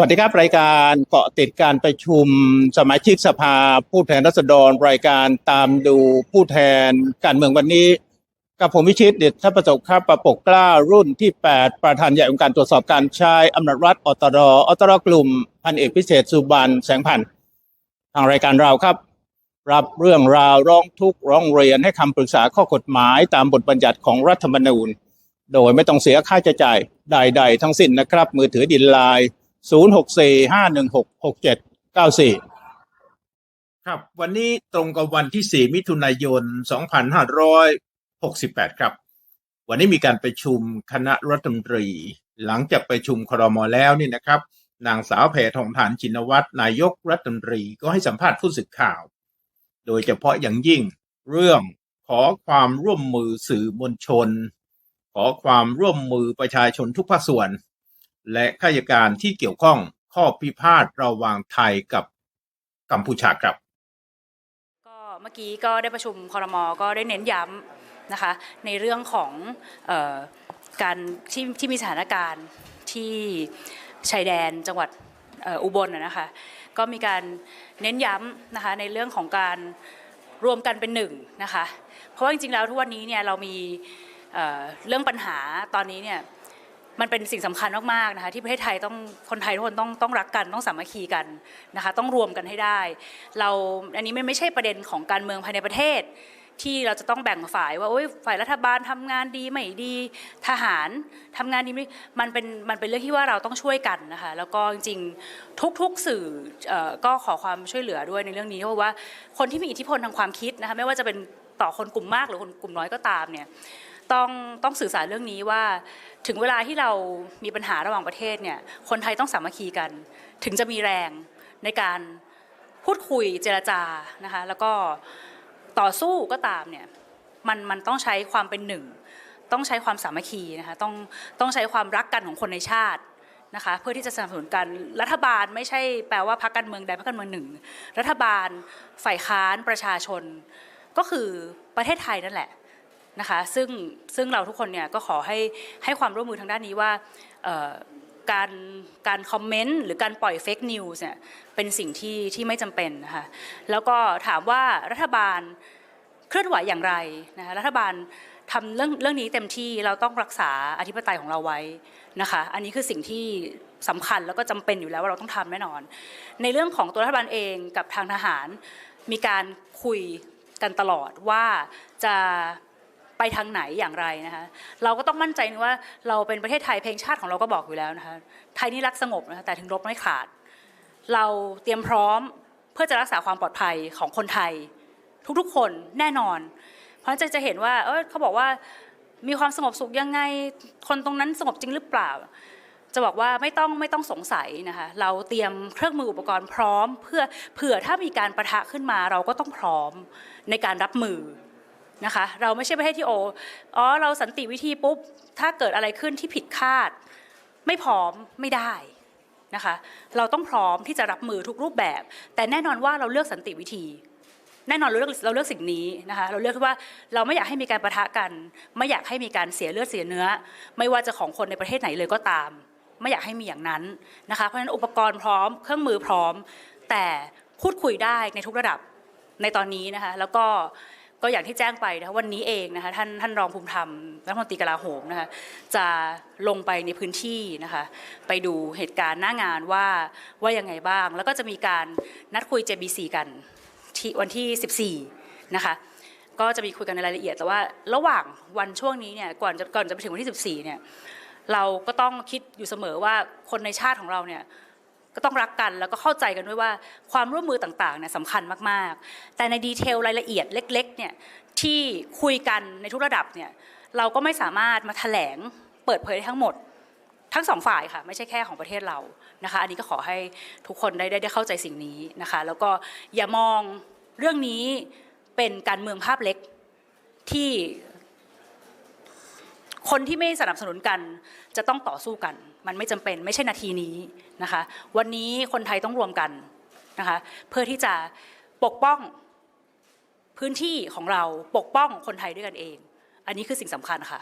สวัสดีครับ รายการเกาะติดการประชุมสมาชิกสภาผู้แทนราษฎรรายการตามดูผู้แทนการเมืองวันนี้ กับผมวิชิตเดชทัพประสบครับประปกกล้ารุ่นที่ 8 ประธานใหญ่องค์การตรวจสอบการใช้อำนาจรัฐอตรอตรกลุ่ม พันเอกพิเศษสุบันแสงพันธ์ทางรายการเราครับ รับเรื่องราวร้องทุกข์ร้องเรียนให้คำปรึกษาข้อกฎหมายตามบทบัญญัติของรัฐธรรมนูญ โดยไม่ต้องเสียค่าใช้จ่ายใด ๆ ทั้งสิ้นนะครับ มือถือดินไลน์ 0 6 4 5 1 6 6 7 9 4ครับ วันนี้ตรงกับวันที่4มิถุนายน2568ครับ วันนี้มีการประชุมคณะรัฐมนตรี หลังจากประชุมครมแล้วนี่นะครับ นางสาวแพทองทานชินวัตรนายกรัฐมนตรีก็ให้สัมภาษณ์ผู้สื่อข่าว โดยเฉพาะอย่างยิ่งเรื่องขอความร่วมมือสื่อมวลชน ขอความร่วมมือประชาชนทุกภาคส่วน และข้าราชการที่เกี่ยวข้องข้อพิพาทระหว่างไทยกับกัมพูชาครับ ก็เมื่อกี้ก็ได้ประชุมคอรมอก็ได้เน้นย้ำนะคะในเรื่องของออการที่ที่มีสถานการณ์ที่ชายแดนจังหวัดอุบลนะนะคะก็มีการเน้นย้ำนะคะในเรื่องของการรวมกันเป็นหนึ่งนะคะเพราะว่าจริงๆแล้วทุกวันนี้เนี่ยเรามีเรื่องปัญหาตอนนี้เนี่ย มันเป็นสิ่งสำคัญมากๆนะคะที่ประเทศไทยต้องคนไทยทุกคนต้องต้องรักกันต้องสามัคคีกันนะคะต้องรวมกันให้ได้ เราอันนี้มันไม่ใช่ประเด็นของการเมืองภายในประเทศ ที่เราจะต้องแบ่งฝ่ายว่าโอ้ยฝ่ายรัฐบาลทำงานดีไม่ดีทหารทำงานดีไม่มันเป็นมันเป็นเรื่องที่ว่าเราต้องช่วยกันนะคะแล้วก็จริงๆทุกๆสื่อก็ขอความช่วยเหลือด้วยในเรื่องนี้เพราะว่าคนที่มีอิทธิพลทางความคิดนะคะไม่ว่าจะเป็นต่อคนกลุ่มมากหรือคนกลุ่มน้อยก็ตามเนี่ย ต้องต้องสื่อสารเรื่องนี้ว่า ถึงเวลาที่เรามีปัญหาระหว่างประเทศเนี่ยคนไทยต้องสามัคคีกัน ถึงจะมีแรงในการพูดคุยเจรจานะคะแล้วก็ต่อสู้ก็ตามเนี่ยมันมันต้องใช้ความเป็นหนึ่ง ต้องใช้ความสามัคคีนะคะต้องต้องใช้ความรักกันของคนในชาตินะคะเพื่อที่จะสนับสนุนกันรัฐบาลไม่ใช่แปลว่าพรรคการเมืองใดพรรคการเมืองหนึ่ง รัฐบาลฝ่ายค้านประชาชน ก็คือประเทศไทยนั่นแหละ นะคะซึ่งซึ่งเราทุกคนเนี่ยก็ขอให้ให้ความร่วมมือทางด้านนี้ว่าการการคอมเมนต์หรือการปล่อยเฟกนิวส์เนี่ยเป็นสิ่งที่ที่ไม่จำเป็นนะคะแล้วก็ถามว่ารัฐบาลเคลื่อนไหวอย่างไรนะคะรัฐบาลทำเรื่องเรื่องนี้เต็มที่เราต้องรักษาอธิปไตยของเราไว้นะคะอันนี้คือสิ่งที่สำคัญแล้วก็จำเป็นอยู่แล้วว่าเราต้องทำแน่นอน ในเรื่องของตัวรัฐบาลเองกับทางทหาร มีการคุยกันตลอดว่าจะ ไปทางไหนอย่างไรนะคะเราก็ต้องมั่นใจว่าเราเป็นประเทศไทยเพลงชาติของเราก็บอกอยู่แล้วนะคะไทยนี่รักสงบนะคะแต่ถึงรบไม่ขาด เราเตรียมพร้อมเพื่อจะรักษาความปลอดภัยของคนไทย ทุกๆคนแน่นอน เพราะฉะนั้นจะจะเห็นว่าเออเขาบอกว่ามีความสงบสุขยังไงคนตรงนั้นสงบจริงหรือเปล่า จะบอกว่าไม่ต้องไม่ต้องสงสัยนะคะเราเตรียมเครื่องมืออุปกรณ์พร้อม เพื่อเผื่อถ้ามีการประทะขึ้นมาเราก็ต้องพร้อมในการรับมือ นะคะเราไม่ใช่ประเทศที่โออ๋อเราสันติวิธีปุ๊บถ้าเกิดอะไรขึ้นที่ผิดคาด ไม่พร้อมไม่ได้นะคะเราต้องพร้อมที่จะรับมือทุกรูปแบบ แต่แน่นอนว่าเราเลือกสันติวิธี แน่นอนเราเลือกเราเลือกสิ่งนี้นะคะเราเลือกที่ว่าเราไม่อยากให้มีการประทะกัน ไม่อยากให้มีการเสียเลือดเสียเนื้อ ไม่ว่าจะของคนในประเทศไหนเลยก็ตาม ไม่อยากให้มีอย่างนั้นนะคะเพราะฉะนั้นอุปกรณ์พร้อมเครื่องมือพร้อม แต่พูดคุยได้ในทุกระดับในตอนนี้นะคะแล้วก็ ก็อย่างที่แจ้งไปนะคะวันนี้เองนะคะท่านท่านรองภูมิธรรมรัฐมนตรีกลาโหมนะคะจะลงไปในพื้นที่นะคะไปดูเหตุการณ์หน้างานว่าว่ายังไงบ้าง แล้วก็จะมีการนัดคุย JBC กันที่วันที่ 14 นะคะก็จะมีคุยกันในรายละเอียด แต่ว่าระหว่างวันช่วงนี้เนี่ยก่อนจะก่อนจะไปถึงวันที่ 14 เนี่ยเราก็ต้องคิดอยู่เสมอว่าคนในชาติของเราเนี่ย ก็ต้องรักกันแล้วก็เข้าใจกันด้วยว่าความร่วมมือต่างๆเนี่ยสำคัญมากๆ แต่ในดีเทลรายละเอียดเล็กๆเนี่ยที่คุยกันในทุกระดับเนี่ยเราก็ไม่สามารถมาแถลงเปิดเผยได้ทั้งหมดทั้งสองฝ่ายค่ะไม่ใช่แค่ของประเทศเรานะคะอันนี้ก็ขอให้ทุกคนได้ได้ได้เข้าใจสิ่งนี้นะคะแล้วก็อย่ามองเรื่องนี้เป็นการเมืองภาพเล็กที่ คนที่ไม่สนับสนุนกันจะต้องต่อสู้กัน มันไม่จำเป็นไม่ใช่นาทีนี้นะคะ วันนี้คนไทยต้องรวมกันนะคะเพื่อที่จะปกป้องพื้นที่ของเราปกป้องคนไทยด้วยกันเอง อันนี้คือสิ่งสำคัญค่ะ